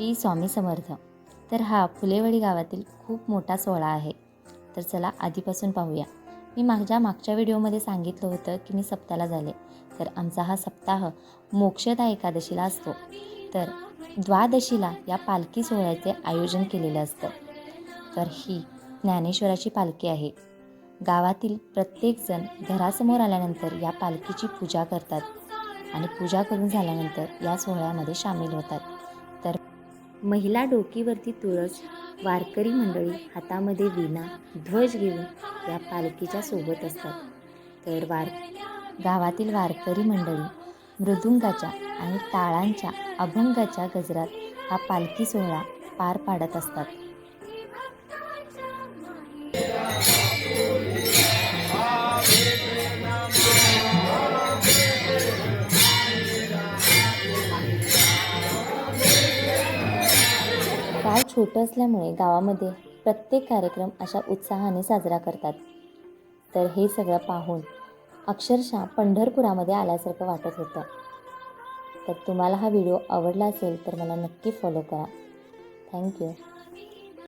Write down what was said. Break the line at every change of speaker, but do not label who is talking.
श्री स्वामी समर्थ. तर हा फुलेवाडी गावातील खूप मोठा सोहळा आहे. तर चला आधीपासून पाहूया. मी माझ्या मागच्या व्हिडिओमध्ये सांगितलं होतं की मी सप्ताला झाले. तर आमचा हा सप्ताह मोक्षदा एकादशीला असतो. तर द्वादशीला या पालखी सोहळ्याचे आयोजन केलेलं असतं. तर ही ज्ञानेश्वराची पालखी आहे. गावातील प्रत्येकजण घरासमोर आल्यानंतर या पालखीची पूजा करतात आणि पूजा करून झाल्यानंतर या सोहळ्यामध्ये सामील होतात. महिला डोकीवरती तुळस वारकरी मंडळी हातामध्ये विना ध्वज घेऊन या पालखीच्या सोबत असतात. तर वार गावातील वारकरी मंडळी मृदुंगाच्या आणि टाळांच्या अभंगाच्या गजरात हा पालखी सोहळा पार पाडत असतात. गाव छोटं असल्यामुळे गावामध्ये प्रत्येक कार्यक्रम अशा उत्साहाने साजरा करतात. तर हे सगळं पाहून अक्षरशः पंढरपुरामध्ये आल्यासारखं वाटत होतं. तर तुम्हाला हा व्हिडिओ आवडला असेल तर मला नक्की फॉलो करा. थँक्यू